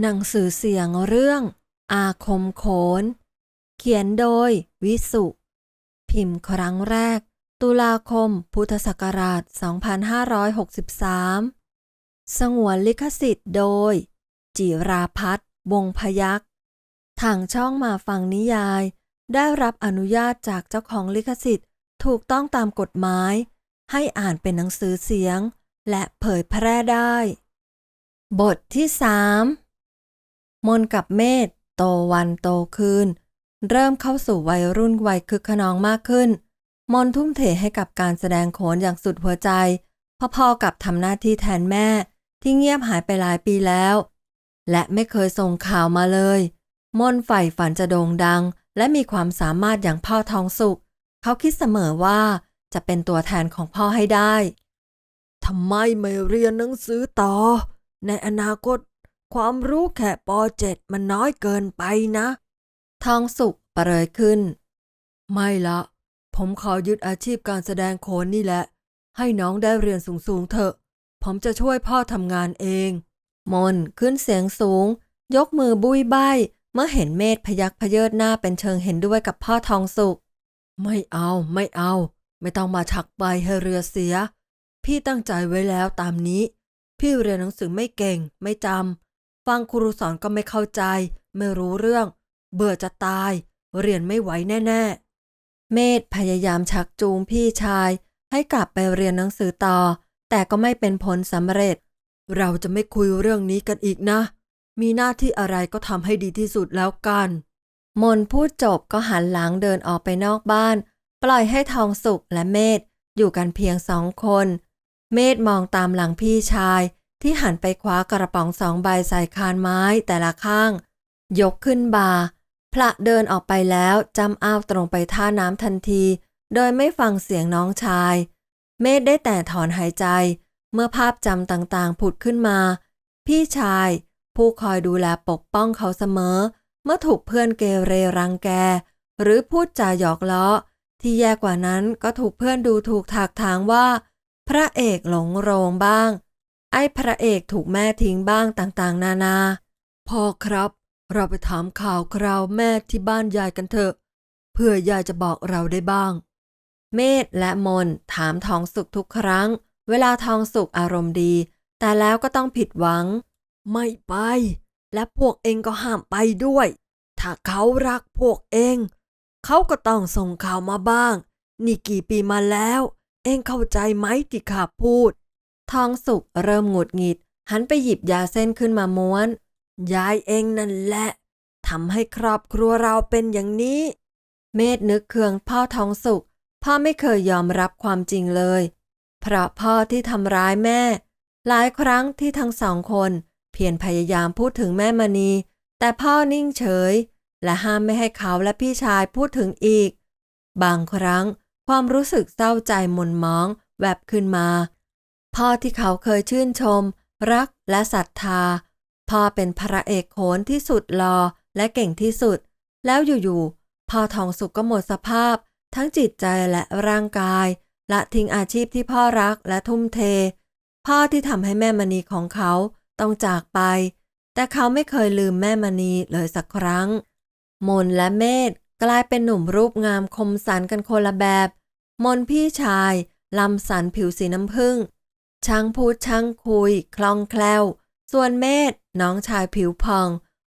หนังสือเสียงเรื่อง อาคมโขน เขียนโดยวิสุ พิมพ์ครั้งแรก ตุลาคม พุทธศักราช 2563 สงวนลิขสิทธิ์โดย จิราพัฒน์วงพยักทางช่องมาฟังนิยาย ได้รับอนุญาตจากเจ้าของลิขสิทธิ์ ถูกต้องตามกฎหมาย ให้อ่านเป็นหนังสือเสียง และเผยแพร่ได้ บทที่สาม มนกับเมธโตวันโตคืน เริ่มเข้าสู่วัยรุ่นวัยคึกขนองมากขึ้น มนทุ่มเทให้กับการแสดงโขนอย่างสุดหัวใจ พอๆกับทำหน้าที่แทนแม่ ที่เงียบหายไปหลายปีแล้ว และไม่เคยส่งข่าวมาเลย มนใฝ่ฝันจะโด่งดัง และมีความสามารถอย่างพ่อทองสุข เขาคิดเสมอว่าจะเป็นตัวแทนของพ่อให้ได้ทำไมไม่เรียนหนังสือต่อ ในอนาคต ความรู้แค่ป .7 มันน้อยเกินไปนะทองสุขเปรยขึ้น ไม่ละ ผมขอยึดอาชีพการแสดงโขนนี่แหละ ให้น้องได้เรียนสูงๆเถอะ ผมจะช่วยพ่อทำงานเอง มนขึ้นเสียงสูง ยกมือบุยใบเมื่อเห็นเมธพยักพเยิดหน้าเป็นเชิงเห็นด้วยกับพ่อทองสุข ไม่เอาไม่เอา ไม่ต้องมาชักใบให้เรือเสีย พี่ตั้งใจไว้แล้วตามนี้ พี่เรียนหนังสือไม่เก่งไม่จำ ฟังครูสอนก็ไม่เข้าใจ ไม่รู้เรื่อง เบื่อจะตาย เรียนไม่ไหวแน่ๆ เมธพยายามชักจูงพี่ชาย ให้กลับไปเรียนหนังสือต่อ แต่ก็ไม่เป็นผลสำเร็จ เราจะไม่คุยเรื่องนี้กันอีกนะ มีหน้าที่อะไรก็ทำให้ดีที่สุดแล้วกัน มนพูดจบก็หันหลังเดินออกไปนอกบ้าน ปล่อยให้ทองสุกและเมธอยู่กันเพียงสองคน เมธมองตามหลังพี่ชาย ที่หันไปคว้ากระป๋องสองใบใส่คานไม้แต่ละข้าง ยกขึ้นบาพระเดินออกไปแล้วจำอ้าวตรงไปท่าน้ำทันที โดยไม่ฟังเสียงน้องชาย เมธได้แต่ถอนหายใจ เมื่อภาพจำต่างๆผุดขึ้นมา พี่ชาย ผู้คอยดูแลปกป้องเขาเสมอ เมื่อถูกเพื่อนเกเรรังแก หรือพูดจาหยอกล้อ ที่แย่กว่านั้นก็ถูกเพื่อนดูถูกถากถางว่า พระเอกหลงโรงบ้าง ไอ้พระเอกถูกแม่ทิ้งบ้างต่างๆ นานา พ่อครับ เราไปถามข่าวคราวแม่ที่บ้านยายกันเถอะ เพื่อยายจะบอกเราได้บ้าง เมธและมนถามทองสุขทุกครั้ง เวลาทองสุขอารมณ์ดี แต่แล้วก็ต้องผิดหวัง ไม่ไป และพวกเองก็ห้ามไปด้วย ถ้าเขารักพวกเอง เขาก็ต้องส่งข่าวมาบ้าง นี่กี่ปีมาแล้ว เองเข้าใจไหมที่ข้าพูด ทองสุกเริ่มหงุดหงิด หันไปหยิบยาเส้นขึ้นมาม้วน ยายเองนั่นแหละทำให้ครอบครัวเราเป็นอย่างนี้ เมธนึกเคืองพ่อทองสุกพ่อไม่เคยยอมรับความจริงเลย เพราะพ่อที่ทำร้ายแม่ หลายครั้งที่ทั้งสองคน เพียรพยายามพูดถึงแม่มณี แต่พ่อนิ่งเฉย และห้ามไม่ให้เขาและพี่ชายพูดถึงอีก บางครั้งความรู้สึกเศร้าใจหม่นมองแวบขึ้นมา พ่อที่เขาเคยชื่นชม รักและศรัทธา พ่อเป็นพระเอกโขนที่สุดหลอและเก่งที่สุด แล้วอยู่ๆพ่อทองสุกก็หมดสภาพ ทั้งจิตใจและร่างกาย ละทิ้งอาชีพที่พ่อรักและทุ่มเท พ่อที่ทำให้แม่มณีของเขาต้องจากไป แต่เขาไม่เคยลืมแม่มณีเลยสักครั้ง มนและเมธกลายเป็นหนุ่มรูปงามคมสันกันคนละแบบ มนพี่ชายลำสันผิวสีน้ำผึ้ง ช่างพูดช่างคุย คล่องแคล่ว ส่วนเมธน้องชายผิวพอง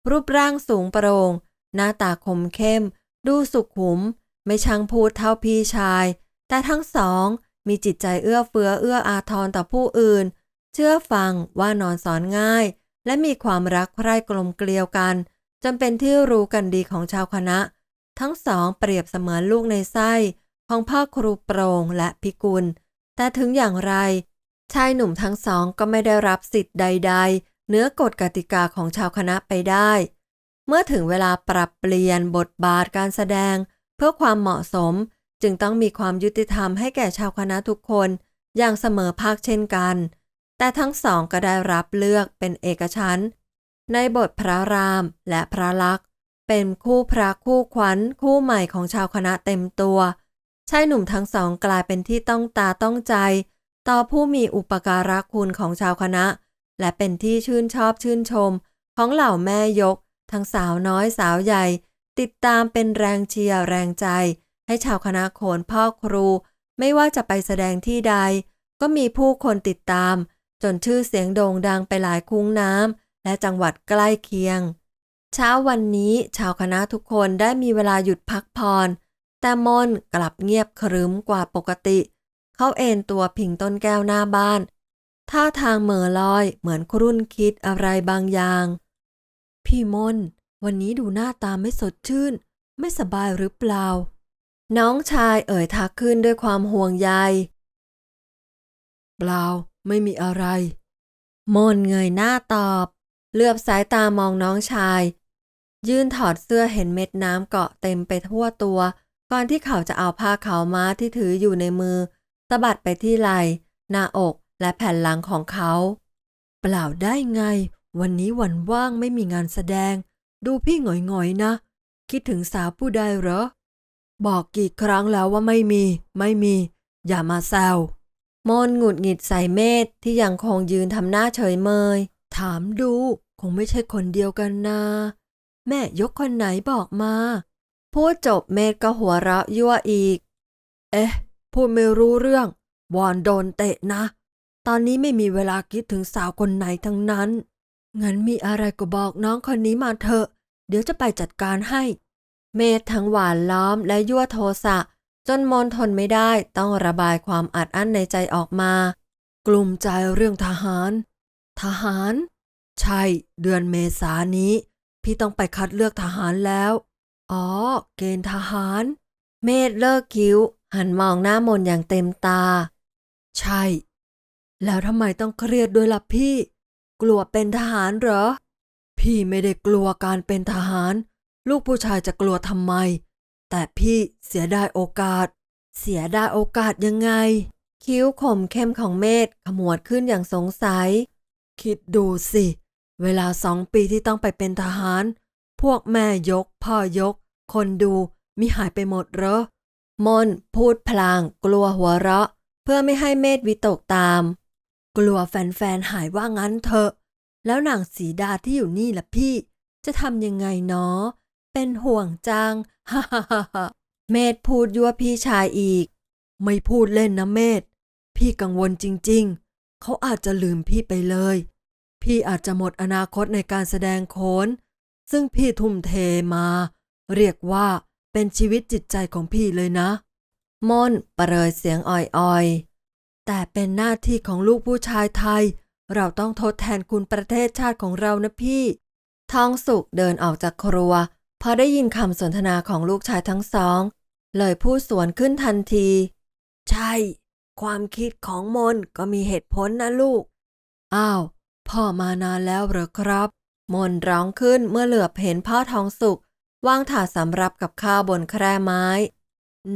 รูปร่างสูงโปร่งหน้าตาคมเข้ม ดูสุขุม ไม่ช่างพูดเท่าพี่ชาย แต่ทั้งสองมีจิตใจเอื้อเฟื้อเอื้ออาทรต่อผู้อื่น เชื่อฟังว่านอนสอนง่าย และมีความรักใคร่กลมเกลียวกันจนเป็นที่รู้กันดีของชาวคณะ ทั้งสองเปรียบเสมือนลูกในไส้ของพ่อครูโปรงและพิกุล แต่ถึงอย่างไร ชายหนุ่มทั้งสองก็ไม่ได้รับสิทธิ์ใด ๆ เนื้อกฎกติกาของชาวคณะไปได้ เมื่อถึงเวลาปรับเปลี่ยนบทบาทการแสดง เพื่อความเหมาะสมจึงต้องมีความยุติธรรมให้แก่ชาวคณะทุกคนอย่างเสมอภาคเช่นกัน แต่ทั้งสองก็ได้รับเลือกเป็นเอกชั้น ในบทพระรามและพระลักษณ์เป็นคู่พระคู่ขวัญคู่ใหม่ของชาวคณะเต็มตัวชายหนุ่มทั้งสองกลายเป็นที่ต้องตาต้องใจ ต่อผู้มีอุปการะคุณของชาวคณะ และเป็นที่ชื่นชอบชื่นชม ของเหล่าแม่ยก ทั้งสาวน้อยสาวใหญ่ ติดตามเป็นแรงเชียร์แรงใจ ให้ชาวคณะโขนพ่อครู ไม่ว่าจะไปแสดงที่ใด ก็มีผู้คนติดตาม จนชื่อเสียงโด่งดังไปหลายคุ้งน้ำและจังหวัดใกล้เคียง เช้าวันนี้ชาวคณะทุกคนได้มีเวลาหยุดพักผ่อนแต่มนกลับเงียบครึ้มกว่าปกติเขาเอนตัวพิงต้นแก้วหน้าบ้าน ท่าทางเหม่อลอยเหมือนครุ่นคิดอะไรบางอย่าง พี่มน วันนี้ดูหน้าตาไม่สดชื่น ไม่สบายหรือเปล่า น้องชายเอ่ยทักขึ้นด้วยความห่วงใย เปล่า ไม่มีอะไร มนเงยหน้าตอบเหลือบสายตามองน้องชาย ยื่นถอดเสื้อเห็นเม็ดน้ำเกาะเต็มไปทั่วตัว ก่อนที่เขาจะเอาผ้าขาวม้าที่ถืออยู่ในมือ สะบัดไปที่ไหล่หน้าอกและแผ่นหลังของเขา เปล่าได้ไง วันนี้วันว่างไม่มีงานแสดง ดูพี่หงอยๆนะ คิดถึงสาวผู้ใดเหรอ บอกกี่ครั้งแล้วว่าไม่มี ไม่มี อย่ามาแซวมอนหงุดหงิดใส่เมธที่ยังคงยืนทำหน้าเฉยเมย ถามดูคงไม่ใช่คนเดียวกันนะแม่ยกคนไหนบอกมา พูดจบเมธก็หัวเราะยั่วอีก เอ๊ะ พูดไม่รู้เรื่อง วอนโดนเตะนะ ตอนนี้ไม่มีเวลาคิดถึงสาวคนไหนทั้งนั้น งั้นมีอะไรก็บอกน้องคนนี้มาเถอะ เดี๋ยวจะไปจัดการให้ เมธทั้งหวานล้อมและยั่วโทสะ จนมนทนไม่ได้ต้องระบายความอัดอั้นในใจออกมา กลุ่มใจเรื่องทหาร ทหาร ใช่ เดือนเมษานี้ พี่ต้องไปคัดเลือกทหารแล้ว อ๋อ เกณฑ์ทหาร เมธเลิกคิ้ว หันมองหน้ามนอย่างเต็มตา ใช่ แล้วทำไมต้องเครียดด้วยล่ะพี่ กลัวเป็นทหารเหรอ พี่ไม่ได้กลัวการเป็นทหาร ลูกผู้ชายจะกลัวทำไม แต่พี่เสียดายโอกาส เสียดายโอกาสยังไง คิ้วขมเข้มของเมธขมวดขึ้นอย่างสงสัย คิดดูสิ เวลาสองปีที่ต้องไปเป็นทหาร พวกแม่ยก พ่อยก คนดูมิหายไปหมดเหรอ มนพูดพลางกลัวหัวเราะ เพื่อไม่ให้เมธวิตกตาม กลัวแฟนๆหายว่างั้นเถอะ แล้วนางสีดาที่อยู่นี่ล่ะพี่ จะทำยังไงเนาะเป็นห่วงจังฮ่าฮ่าฮ่าเมธพูดยั่วพี่ชายอีก ไม่พูดเล่นนะเมธพี่กังวลจริงๆ เขาอาจจะลืมพี่ไปเลย พี่อาจจะหมดอนาคตในการแสดงโขนซึ่งพี่ทุ่มเทมา เรียกว่า เป็นชีวิตจิตใจของพี่เลยนะมนประเรยเสียงอ่อยๆ แต่เป็นหน้าที่ของลูกผู้ชายไทย เราต้องทดแทนคุณประเทศชาติของเรานะพี่ ทองสุกเดินออกจากครัว พอได้ยินคำสนทนาของลูกชายทั้งสอง เลยพูดสวนขึ้นทันที ใช่ ความคิดของมนก็มีเหตุผลนะลูก อ้าว พ่อมานานแล้วเหรอครับ มนร้องขึ้นเมื่อเหลือบเห็นพ่อทองสุก วางถาดสำรับกับข้าวบนแคร่ไม้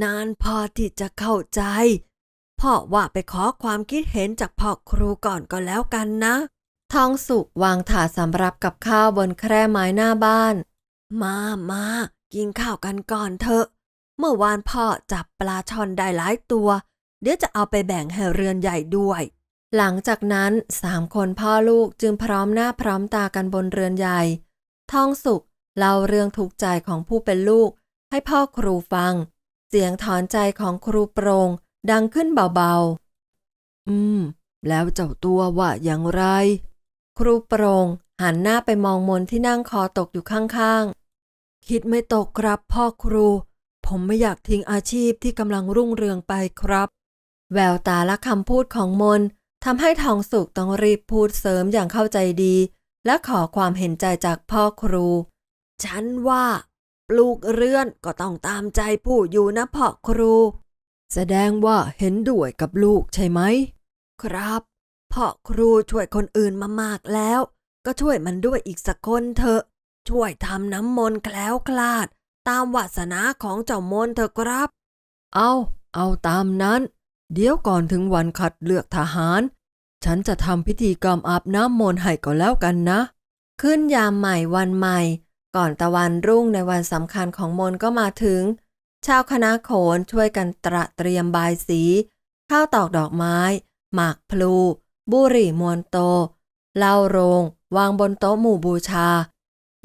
นานพอที่จะเข้าใจ พ่อว่าไปขอความคิดเห็นจากพ่อครูก่อนก็แล้วกันนะ ทองสุกวางถาดสำรับกับข้าวบนแคร่ไม้หน้าบ้าน มามากินข้าวกันก่อนเถอะ เมื่อวานพ่อจับปลาช่อนได้หลายตัว เดี๋ยวจะเอาไปแบ่งให้เรือนใหญ่ด้วย หลังจากนั้นสามคนพ่อลูกจึงพร้อมหน้าพร้อมตากันบนเรือนใหญ่ ทองสุก เล่าเรื่องทุกข์ใจของผู้เป็นลูก ให้พ่อครูฟัง เสียงถอนใจของครูโปรง ดังขึ้นเบาๆ อืม แล้วเจ้าตัวว่าอย่างไร ครูโปรงหันหน้าไปมองมนที่นั่งคอตกอยู่ข้างๆ คิดไม่ตกครับพ่อครู ผมไม่อยากทิ้งอาชีพที่กำลังรุ่งเรืองไปครับ แววตาและคำพูดของมนทำให้ทองสุกต้องรีบพูดเสริมอย่างเข้าใจดี และขอความเห็นใจจากพ่อครู ฉันว่าปลูกเรือนก็ต้องตามใจผู้อยู่นะพ่อครู แสดงว่าเห็นด้วยกับลูกใช่ไหม ครับพ่อครูช่วยคนอื่นมามากแล้ว ก็ช่วยมันด้วยอีกสักคนเถอะ ช่วยทำน้ำมนต์แคล้วคลาด ตามวาสนาของเจ้ามนต์เถอะครับ เอาเอาตามนั้น เดี๋ยวก่อนถึงวันคัดเลือกทหาร ฉันจะทำพิธีกรรมอาบน้ำมนต์ให้ก็แล้วกันนะ ขึ้นยามใหม่วันใหม่ ก่อนตะวันรุ่งในวันสำคัญของมนต์ก็มาถึง ชาวคณะโขนช่วยกันตระเตรียมบายสี ข้าวตอกดอกไม้ หมากพลู บุหรี่มวนโตเหล้าโรง วางบนโต๊ะหมู่บูชา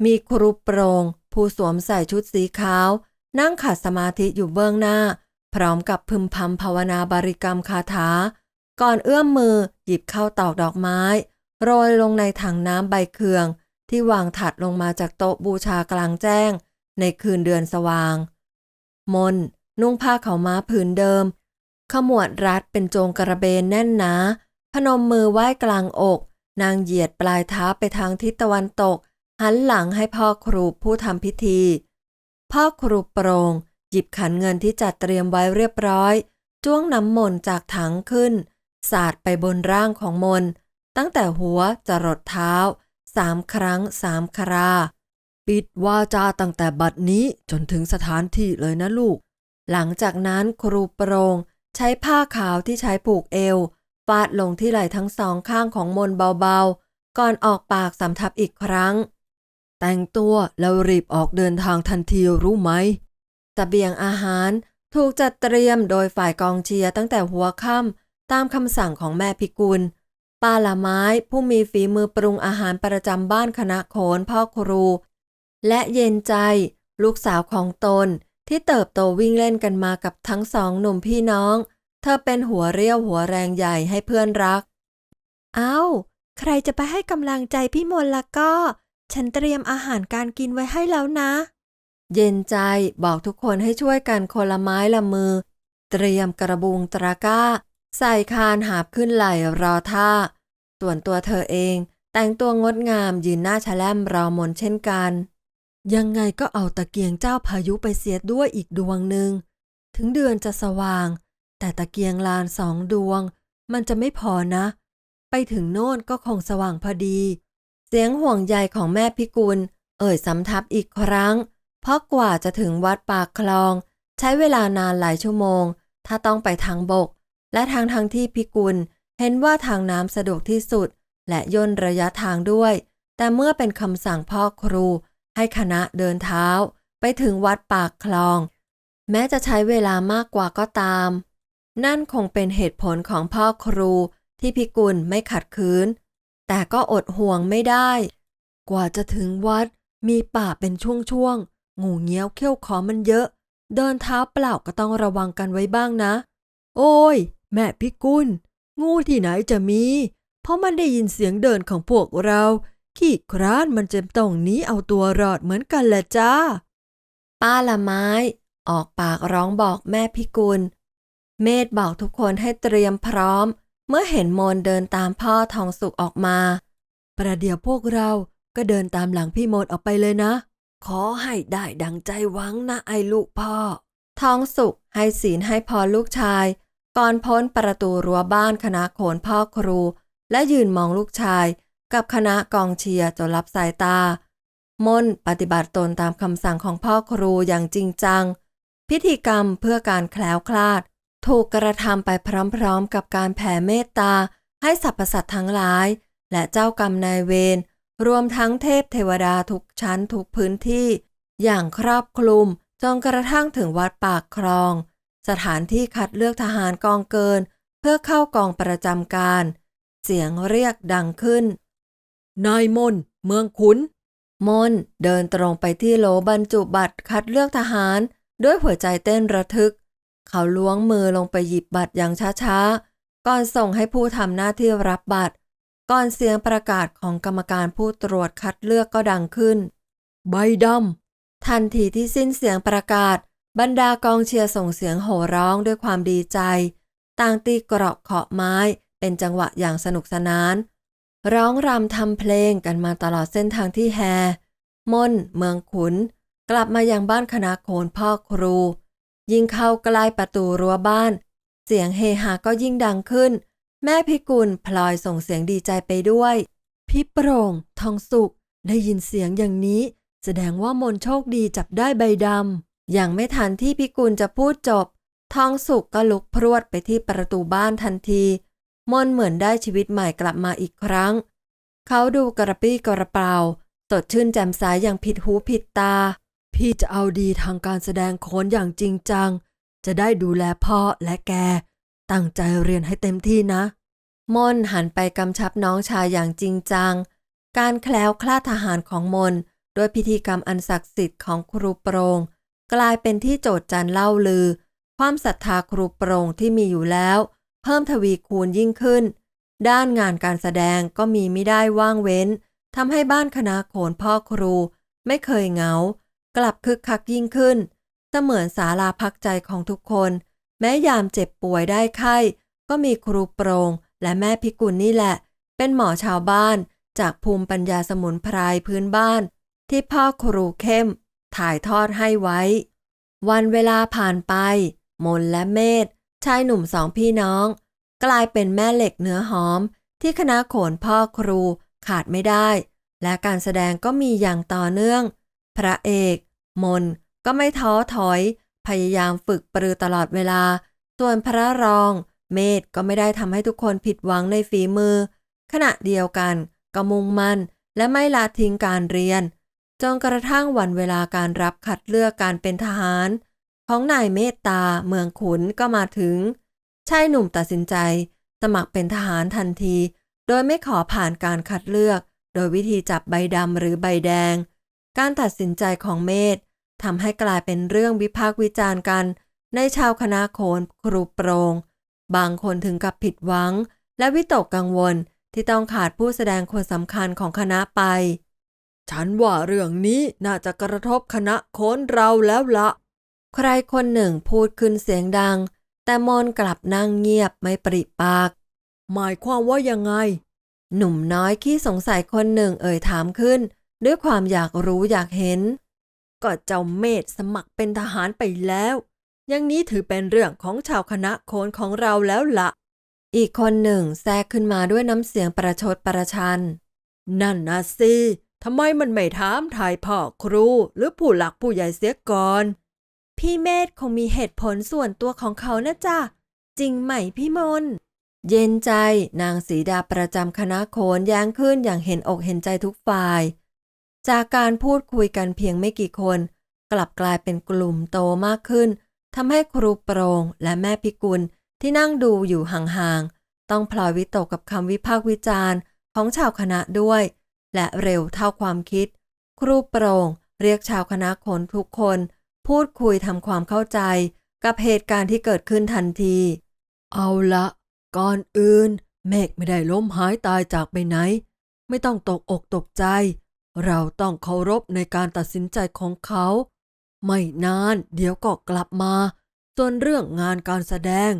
มีครูโปรง ผู้สวมใส่ชุดสีขาว นั่งขัดสมาธิอยู่เบื้องหน้า พร้อมกับพึมพำภาวนาบริกรรมคาถา ก่อนเอื้อมมือหยิบข้าวตอกดอกไม้ โรยลงในถังน้ำใบเคือง ที่วางถัดลงมาจากโต๊ะบูชากลางแจ้ง ในคืนเดือนสว่าง มน นุ่งผ้าเขาม้าผืนเดิม ขมวดรัดเป็นโจงกระเบนแน่นหนา พนมมือไหว้กลางอก นางเหยียดปลายเท้าไปทางทิศตะวันตก หันหลังให้พ่อครูผู้ทำพิธี พ่อครูโปรง หยิบขันเงินที่จัดเตรียมไว้เรียบร้อย จ้วงน้ำมนต์จากถังขึ้น สาดไปบนร่างของมน ตั้งแต่หัวจรดเท้า สามครั้งสามครา ปิดวาจาตั้งแต่บัดนี้จนถึงสถานที่เลยนะลูก หลังจากนั้นครูโปรง ใช้ผ้าขาวที่ใช้ผูกเอว ฟาดลงที่ไหล่ทั้งสองข้างของมนเบาๆ ก่อนออกปากสำทับอีกครั้ง แต่งตัวแล้วรีบออกเดินทางทันทีรู้ไหมสเสบียงอาหารถูกจัดเตรียมโดยฝ่ายกองเชียร์ตั้งแต่หัวค่ำตามคำสั่งของแม่พิกุล ป้าละไม้ผู้มีฝีมือปรุงอาหารประจำบ้านคณะโขนพ่อครู และเย็นใจ ลูกสาวของตนที่เติบโตวิ่งเล่นกันมากับทั้งสองหนุ่มพี่น้อง เธอเป็นหัวเรี่ยวหัวแรงใหญ่ให้เพื่อนรัก เอา้า ใครจะไปให้กำลังใจพี่มนละก็ ฉันเตรียมอาหารการกินไว้ให้แล้วนะ เย็นใจบอกทุกคนให้ช่วยกันคนละไม้ละมือ เตรียมกระบุงตะกร้า ใส่คานหาบขึ้นไหลรอท่า ส่วนตัวเธอเองแต่งตัวงดงามยืนหน้าชะแลมรอมนเช่นกัน ยังไงก็เอาตะเกียงเจ้าพายุไปเสียด้วยอีกดวงหนึ่ง ถึงเดือนจะสว่าง แต่ตะเกียงลานสองดวง มันจะไม่พอนะ ไปถึงโน่นก็คงสว่างพอดี เสียงห่วงใยของแม่พิกุล เอ่ยสำทับอีกครั้ง เพราะกว่าจะถึงวัดปากคลอง ใช้เวลานานหลายชั่วโมง ถ้าต้องไปทางบก และทางทางที่พิกุลเห็นว่าทางน้ำสะดวกที่สุด และย่นระยะทางด้วย แต่เมื่อเป็นคำสั่งพ่อครู ให้คณะเดินเท้า ไปถึงวัดปากคลอง แม้จะใช้เวลามากกว่าก็ตาม นั่นคงเป็นเหตุผลของพ่อครูที่พิกุลไม่ขัดขืน แต่ก็อดห่วงไม่ได้ กว่าจะถึงวัดมีป่าเป็นช่วงๆ งูเงี้ยวเขี้ยวขอมันเยอะ เดินเท้าเปล่าก็ต้องระวังกันไว้บ้างนะ โอ้ย แม่พิกุล งูที่ไหนจะมี เพราะมันได้ยินเสียงเดินของพวกเรา ขี้คร้านมันจะต้องหนีเอาตัวรอดเหมือนกันแหละจ้า ป้าละไม้ ออกปากร้องบอกแม่พิกุล เมธบอกทุกคนให้เตรียมพร้อม เมื่อเห็นมนเดินตามพ่อทองสุกออกมา ประเดี๋ยวพวกเราก็เดินตามหลังพี่มนออกไปเลยนะ ขอให้ได้ดังใจหวังนะไอ้ลูกพ่อ ทองสุกให้ศีลให้พรลูกชาย ก่อนพ้นประตูรั้วบ้านคณะโขนพ่อครู และยืนมองลูกชาย กับคณะกองเชียร์จนรับสายตามนปฏิบัติตนตามคำสั่งของพ่อครูอย่างจริงจัง พิธีกรรมเพื่อการแคล้วคลาด ถูกกระทำไปพร้อมๆ กับการแผ่เมตตา ให้สรรพสัตว์ทั้งหลาย และเจ้ากรรมนายเวรรวมทั้งเทพเทวดาทุกชั้นทุกพื้นที่ อย่างครอบคลุมจนกระทั่งถึงวัดปากคลอง สถานที่คัดเลือกทหารกองเกิน เพื่อเข้ากองประจำการ เสียงเรียกดังขึ้น นายมน เมืองขุน มนเดินตรงไปที่โหลบรรจุบัตรคัดเลือกทหาร ด้วยหัวใจเต้นระทึก เขาล้วงมือลงไปหยิบบัตรอย่างช้าๆ ก่อนส่งให้ผู้ทำหน้าที่รับบัตร ก่อนเสียงประกาศของกรรมการผู้ตรวจคัดเลือกก็ดังขึ้น ใบดำทันทีที่สิ้นเสียงประกาศ บรรดากองเชียร์ส่งเสียงโห่ร้องด้วยความดีใจ ต่างตีเกราะเคาะไม้เป็นจังหวะอย่างสนุกสนาน ร้องรำทำเพลงกันมาตลอดเส้นทางที่แฮมนเมืองขุน กลับมายังบ้านคณะโขนพ่อครู ยิ่งเข้าใกล้ประตูรั้วบ้าน เสียงเฮฮาก็ยิ่งดังขึ้น แม่พิกุลพลอยส่งเสียงดีใจไปด้วย พี่โปร่ง ทองสุขได้ยินเสียงอย่างนี้ แสดงว่ามนโชคดีจับได้ใบดำ ย่างไม่ทันที่พิกุลจะพูดจบ ทองสุกก็ลุกพรวดไปที่ประตูบ้านทันที มนเหมือนได้ชีวิตใหม่กลับมาอีกครั้ง เขาดูกระปี้กระเปร่าสดชื่นแจ่มใสอย่างผิดหูผิดตา พี่จะเอาดีทางการแสดงโขนอย่างจริงจัง จะได้ดูแลพ่อและแก ตั้งใจเรียนให้เต็มที่นะ มนหันไปกำชับน้องชายอย่างจริงจัง การแคล้วคลาดทหารของมนโดยพิธีกรรมอันศักดิ์สิทธิ์ของครูโปรง กลายเป็นที่โจทย์จันเล่าลือ ความศรัทธาครูโปรงที่มีอยู่แล้ว เพิ่มทวีคูณยิ่งขึ้น ด้านงานการแสดงก็มีไม่ได้ว่างเว้นทำให้บ้านคณะโขนพ่อครู ไม่เคยเหงา กลับคึกคักยิ่งขึ้น เสมือนศาลาพักใจของทุกคน แม้ยามเจ็บป่วยได้ไข้ ก็มีครูโปรง และแม่พิกุลนี่แหละ เป็นหมอชาวบ้านจากภูมิปัญญาสมุนไพรพื้นบ้าน ที่พ่อครูเข้ม ถ่ายทอดให้ไว้ วันเวลาผ่านไป มนและเมธชายหนุ่มสองพี่น้อง กลายเป็นแม่เหล็กเนื้อหอม ที่คณะโขนพ่อครูขาดไม่ได้ และการแสดงก็มีอย่างต่อเนื่อง พระเอก มนก็ไม่ท้อถอย พยายามฝึกปรือตลอดเวลา ส่วนพระรอง เมธก็ไม่ได้ทำให้ทุกคนผิดหวังในฝีมือ ขณะเดียวกันก็มุ่งมั่นและไม่ละทิ้งการเรียน จนกระทั่งวันเวลาการรับคัดเลือกการเป็นทหาร ของนายเมตตาเมืองขุนก็มาถึง ชายหนุ่มตัดสินใจ สมัครเป็นทหารทันที โดยไม่ขอผ่านการคัดเลือก โดยวิธีจับใบดำหรือใบแดง การตัดสินใจของเมธทำให้กลายเป็นเรื่องวิพากษ์วิจารณ์กัน ในชาวคณะโขนครูโปรง บางคนถึงกับผิดหวัง และวิตกกังวลที่ต้องขาดผู้แสดงคนสำคัญของคณะไป ฉันว่าเรื่องนี้น่าจะกระทบคณะโขนเราแล้วละใครคนหนึ่งพูดขึ้นเสียงดัง แต่มนกลับนั่งเงียบไม่ปริปาก หมายความว่ายังไง หนุ่มน้อยขี้สงสัยคนหนึ่งเอ่ยถามขึ้น ด้วยความอยากรู้อยากเห็น ก็เจ้าเมธสมัครเป็นทหารไปแล้วอย่างนี้ถือเป็นเรื่องของชาวคณะโขนของเราแล้วละอีกคนหนึ่งแทรกขึ้นมาด้วยน้ำเสียงประชดประชัน นั่นนะสิ ทำไมมันไม่ถามถ่ายพ่อครูหรือผู้หลักผู้ใหญ่เสียก่อน พี่เมธคงมีเหตุผลส่วนตัวของเขานะจ๊ะ จริงไหมพี่มน เย็นใจนางสีดาประจำคณะโขนแย้งขึ้นอย่างเห็นอกเห็นใจทุกฝ่าย จากการพูดคุยกันเพียงไม่กี่คน กลับกลายเป็นกลุ่มโตมากขึ้นทำให้ครูโปรงและแม่พิกุลที่นั่งดูอยู่ห่างๆต้องพลอยวิตกกับคำวิพากษ์วิจารณ์ของชาวคณะด้วย และเร็วเท่าความคิด ครูโปรงเรียกชาวคณะโขนทุกคน พูดคุยทำความเข้าใจ กับเหตุการณ์ที่เกิดขึ้นทันที เอาละก่อนอื่น เมฆไม่ได้ล้มหายตายจากไปไหน ไม่ต้องตกอกตกใจ เราต้องเคารพในการตัดสินใจของเขา ไม่นานเดี๋ยวก็กลับมา ส่วนเรื่องงานการแสดง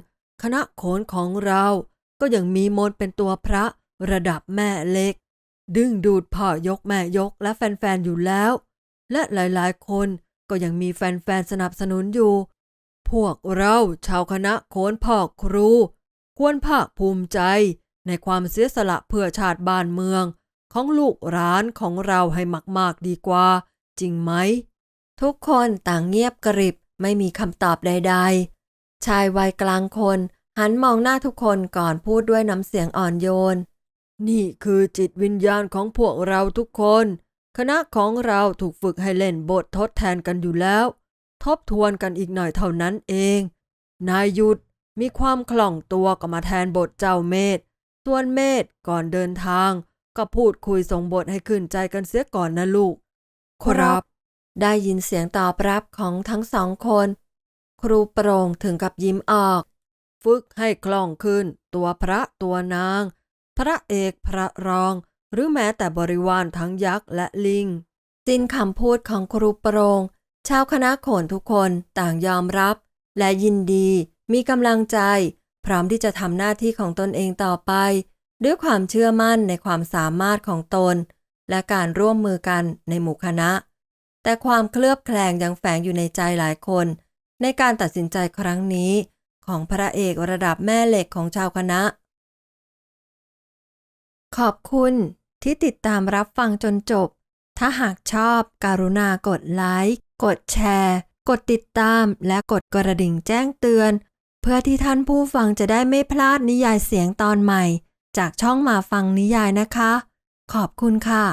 คณะโขนของเราก็ยังมีมนเป็นตัวพระระดับแม่เล็ก ดึงดูดพ่อยกแม่ยกและแฟนๆอยู่แล้ว และหลายๆ คนก็ยังมีแฟนๆสนับสนุนอยู่ พวกเราชาวคณะโขนพ่อครู ควรภาคภูมิใจในความเสียสละเพื่อชาติบ้านเมือง ของลูกร้านของเราให้มากๆดีกว่า จริงไหม ทุกคนต่างเงียบกริบไม่มีคำตอบใด ๆ ชายวัยกลางคนหันมองหน้าทุกคนก่อนพูดด้วยน้ำเสียงอ่อนโยน นี่คือจิตวิญญาณของพวกเราทุกคน คณะของเราถูกฝึกให้เล่นบททดแทนกันอยู่แล้ว ทบทวนกันอีกหน่อยเท่านั้นเอง นายหยุดมีความคล่องตัวก็มาแทนบทเจ้าเมธส่วนเมธก่อนเดินทาง ก็พูดคุยส่งบทให้ขึ้นใจกันเสียก่อนนะลูก ครับ ได้ยินเสียงตอบรับของทั้งสองคน ครูโปรงถึงกับยิ้มออก ฝึกให้คล่องขึ้น ตัวพระตัวนาง พระเอกพระรอง หรือแม้แต่บริวารทั้งยักษ์และลิงสิ้นคำพูดของครูโปรงชาวคณะโขนทุกคนต่างยอมรับ และยินดี มีกำลังใจ พร้อมที่จะทำหน้าที่ของตนเองต่อไป ด้วยความเชื่อมั่นในความสามารถของตน และการร่วมมือกันในหมู่คณะ แต่ความเคลือบแคลงยังแฝงอยู่ในใจหลายคน ในการตัดสินใจครั้งนี้ ของพระเอกระดับแม่เหล็กของชาวคณะ ขอบคุณที่ติดตามรับฟังจนจบ ถ้าหากชอบการุณากดไลค์ กดแชร์ กดติดตามและกดกระดิ่งแจ้งเตือน เพื่อที่ท่านผู้ฟังจะได้ไม่พลาดนิยายเสียงตอนใหม่ จากช่องมาฟังนิยายนะคะ ขอบคุณค่ะ